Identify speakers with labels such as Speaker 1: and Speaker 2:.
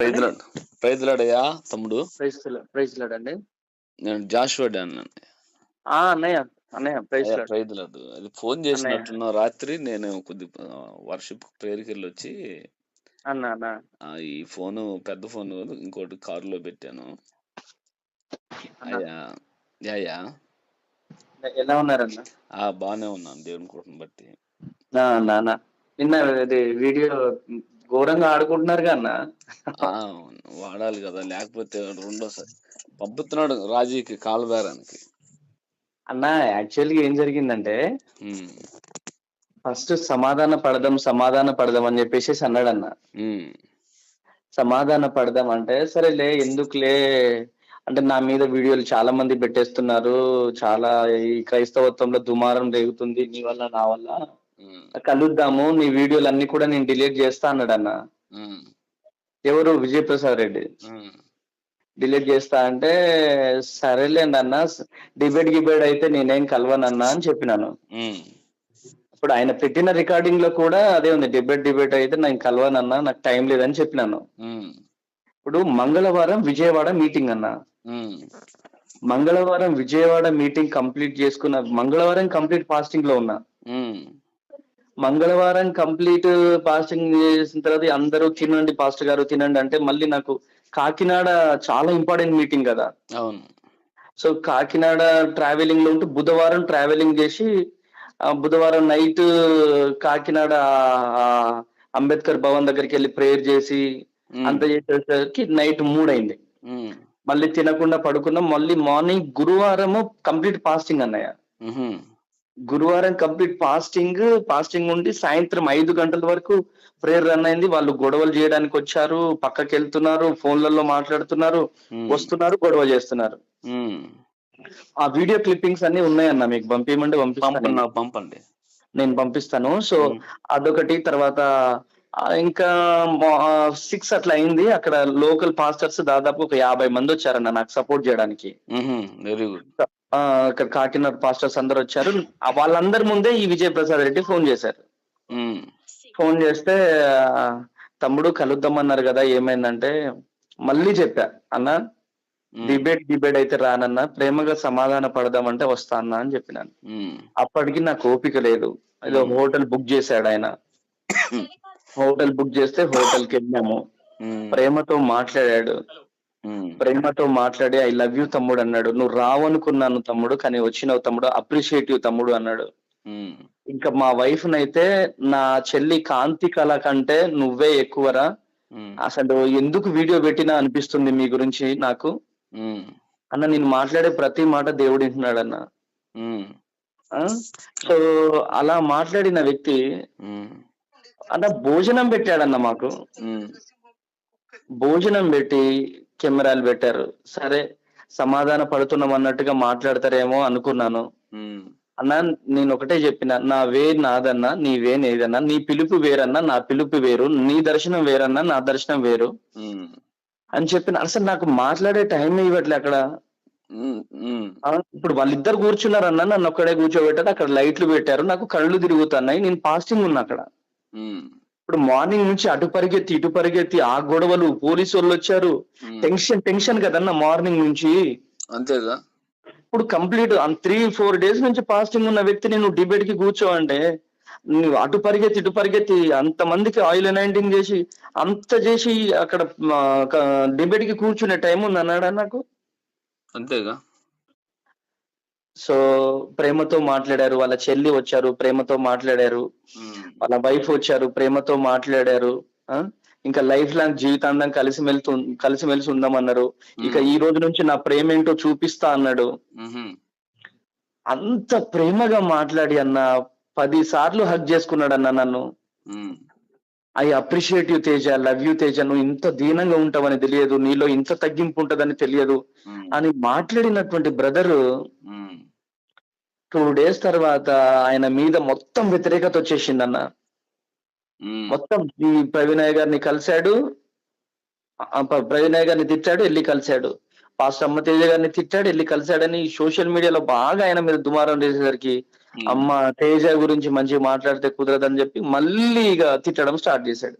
Speaker 1: ప్రైజ్లాడ్ ప్రైజ్లాడయ్యా తమ్ముడు.
Speaker 2: Praise praise lord అండి
Speaker 1: నేను జాషువా అన్నాను.
Speaker 2: అన్నయ్య అన్నయ్య ప్రైజ్ లాడ్
Speaker 1: ప్రైజ్లాడు. అది ఫోన్ చేసినట్టున్న రాత్రి నేను కొద్ది వర్షిప్ ప్రేయర్కి వెళ్ళి వచ్చి
Speaker 2: అన్న.
Speaker 1: ఈ ఫోను పెద్ద ఫోన్ ఇంకోటి కారులో పెట్టాను. అయ్యా యాయా
Speaker 2: ఎలా ఉన్నారన్న?
Speaker 1: ఆ బాగానే ఉన్నాను దేవుని కృపను బట్టి.
Speaker 2: అన్న అన్న నిన్న వీడియో ఘోరంగా ఆడుకుంటున్నారుగా అన్న
Speaker 1: ఆ, వాడాలి కదా లేకపోతే రెండోసారి. పంపుతున్నాడు రాజీకి కాలుబేరానికి
Speaker 2: అన్న యాక్చువల్గా ఏం జరిగిందంటే ఫస్ట్ సమాధాన పడదాం సమాధాన పడదాం అని చెప్పేసి అన్నాడు అన్న. సమాధాన పడదాం అంటే సరేలే ఎందుకులే? అంటే నా మీద వీడియోలు చాలా మంది పెట్టేస్తున్నారు. చాలా ఈ క్రైస్తవత్వంలో దుమారం రేగుతుంది నీ వల్ల నా వల్ల. కలుద్దాము నీ వీడియోలు అన్ని కూడా నేను డిలీట్ చేస్తా అన్నాడు అన్న ఎవరు? విజయప్రసాద్ రెడ్డి.
Speaker 1: ఉమ్,
Speaker 2: డిలీట్ చేస్తా అంటే సరేలేండి అన్న డిబేట్ గిబేట్ అయితే నేనేం కలవనన్నా అని చెప్పినాను. ఇప్పుడు ఆయన పెట్టిన రికార్డింగ్లో కూడా అదే ఉంది డిబేట్ డిబేట్ అయితే నేను కలవనన్నా నాకు టైం లేదని చెప్పినాను. ఇప్పుడు మంగళవారం విజయవాడ మీటింగ్ అన్న. మంగళవారం విజయవాడ మీటింగ్ కంప్లీట్ చేసుకున్న మంగళవారం కంప్లీట్ ఫాస్టింగ్లో ఉన్నా. మంగళవారం కంప్లీట్ ఫాస్టింగ్ చేసిన తర్వాత అందరూ తినండి పాస్టర్ గారు తినండి అంటే మళ్ళీ నాకు కాకినాడ చాలా ఇంపార్టెంట్ మీటింగ్ కదా.
Speaker 1: అవును.
Speaker 2: సో కాకినాడ ట్రావెలింగ్లో ఉంటూ బుధవారం ట్రావెలింగ్ చేసి బుధవారం నైట్ కాకినాడ అంబేద్కర్ భవన్ దగ్గరికి వెళ్ళి ప్రేయర్ చేసి అంత చేసేసరికి నైట్ మూడు అయింది మళ్ళీ తినకుండా పడుకున్నాం. మళ్ళీ మార్నింగ్ గురువారము కంప్లీట్ ఫాస్టింగ్ అన్నయ్య. గురువారం కంప్లీట్ ఫాస్టింగ్ ఫాస్టింగ్ ఉండి సాయంత్రం ఐదు గంటల వరకు ప్రేయర్ రన్ అయింది. వాళ్ళు గొడవలు చేయడానికి వచ్చారు పక్కకి వెళ్తున్నారు ఫోన్లలో మాట్లాడుతున్నారు వస్తున్నారు గొడవ చేస్తున్నారు. ఆ వీడియో క్లిప్పింగ్స్ అన్ని ఉన్నాయన్న మీకు పంపించమంటే
Speaker 1: పంపండి
Speaker 2: పంపిస్తాను
Speaker 1: నాకు పంపండి.
Speaker 2: నేను పంపిస్తాను. సో అదొకటి తర్వాత ఇంకా సిక్స్ అట్లా అయింది. అక్కడ లోకల్ పాస్టర్స్ దాదాపు ఒక యాభై మంది వచ్చారన్న నాకు సపోర్ట్ చేయడానికి.
Speaker 1: Very good.
Speaker 2: ఇక్కడ కాకినాడ పాస్టర్స్ అందరు వచ్చారు. వాళ్ళందరి ముందే ఈ విజయ్ ప్రసాద్ రెడ్డి ఫోన్ చేశారు. ఫోన్ చేస్తే తమ్ముడు కలుద్దామన్నారు కదా ఏమైందంటే మళ్ళీ చెప్పా అన్న డిబేట్ డిబేట్ అయితే రానన్నా ప్రేమగా సమాధాన పడదామంటే వస్తా అన్నా అని చెప్పినాను. అప్పటికి నాకు ఓపిక లేదు. ఏదో. హోటల్ బుక్ చేశాడు ఆయన. హోటల్ బుక్ చేస్తే హోటల్కి వెళ్ళాము ప్రేమతో మాట్లాడాడు. ప్రేమతో మాట్లాడి ఐ లవ్ యూ తమ్ముడు అన్నాడు. నువ్వు రావనుకున్నాను తమ్ముడు కానీ వచ్చినావు తమ్ముడు అప్రిషియేట్ యూ తమ్ముడు అన్నాడు.
Speaker 1: ఉమ్,
Speaker 2: ఇంకా మా వైఫ్ నైతే నా చెల్లి కాంతి కళ కంటే నువ్వే ఎక్కువరా?
Speaker 1: ఉమ్,
Speaker 2: అసలు ఎందుకు వీడియో పెట్టినా అనిపిస్తుంది మీ గురించి నాకు? అన్న నేను మాట్లాడే ప్రతి మాట దేవుడు వింటున్నాడు అన్న? సో అలా మాట్లాడిన వ్యక్తి అన్న భోజనం పెట్టాడన్న మాకు. భోజనం పెట్టి కెమెరాలు పెట్టారు. సరే సమాధాన పడుతున్నాం అన్నట్టుగా మాట్లాడతారేమో అనుకున్నాను. అన్న నేను ఒకటే చెప్పిన నా వే నాదన్నా నీ వే నేదన్నా నీ పిలుపు వేరన్నా నా పిలుపు వేరు నీ దర్శనం వేరన్నా నా దర్శనం వేరు. అని చెప్పిన అసలు నాకు మాట్లాడే టైం ఇవ్వట్లే అక్కడ. ఇప్పుడు వాళ్ళిద్దరు కూర్చున్నారన్న నన్ను ఒక్కడే కూర్చోబెట్టారు అక్కడ లైట్లు పెట్టారు నాకు కళ్ళు తిరుగుతున్నాయి నేను ఫాస్టింగ్ ఉన్నా అక్కడ. ఇప్పుడు మార్నింగ్ నుంచి అటు పరిగెత్తి ఇటు పరిగెత్తి ఆ గొడవలు పోలీసు వాళ్ళు వచ్చారు. టెన్షన్ టెన్షన్ కదన్న మార్నింగ్ నుంచి.
Speaker 1: అంతేగా
Speaker 2: ఇప్పుడు కంప్లీట్ త్రీ ఫోర్ డేస్ నుంచి ఫాస్టింగ్ ఉన్న వ్యక్తిని నువ్వు డిబేట్కి కూర్చో అంటే నువ్వు అటు పరిగెత్తి ఇటు పరిగెత్తి అంత మందికి ఆయిల్ నైన్టీన్ చేసి అంత చేసి అక్కడ డిబేట్కి కూర్చునే టైం ఉంది అన్నాడా నాకు?
Speaker 1: అంతేగా
Speaker 2: సో ప్రేమతో మాట్లాడారు వాళ్ళ చెల్లి వచ్చారు ప్రేమతో మాట్లాడారు. వాళ్ళ వైఫ్ వచ్చారు ప్రేమతో మాట్లాడారు? ఇంకా లైఫ్ లాంగ్ జీవితాంతం కలిసి మెలుతూ కలిసిమెలిసి ఉందామన్నారు. ఇక ఈ రోజు నుంచి నా ప్రేమ ఏంటో చూపిస్తా అన్నాడు. అంత ప్రేమగా మాట్లాడి అన్న పది సార్లు హక్ చేసుకున్నాడు అన్న నన్ను. I appreciate you Teja love you Teja నువ్వు ఇంత దీనంగా ఉంటావని తెలియదు నీలో ఇంత తగ్గింపు ఉంటదని తెలియదు. అని మాట్లాడినటువంటి బ్రదర్ టూ డేస్ తర్వాత ఆయన మీద మొత్తం వ్యతిరేకత వచ్చేసింది అన్న
Speaker 1: ఉమ్,
Speaker 2: మొత్తం ఈ ప్రవీణయ్య గారిని కలిశాడు. ప్రవీణయ్య గారిని తిట్టాడు వెళ్ళి కలిశాడు. పాస్టర్ అమ్మ తేజ గారిని తిట్టాడు వెళ్ళి కలిశాడని సోషల్ మీడియాలో బాగా ఆయన మీద దుమారం చేసేసరికి అమ్మ తేజ గురించి మంచిగా మాట్లాడితే కుదరదని చెప్పి మళ్ళీ ఇక తిట్టడం స్టార్ట్ చేశాడు.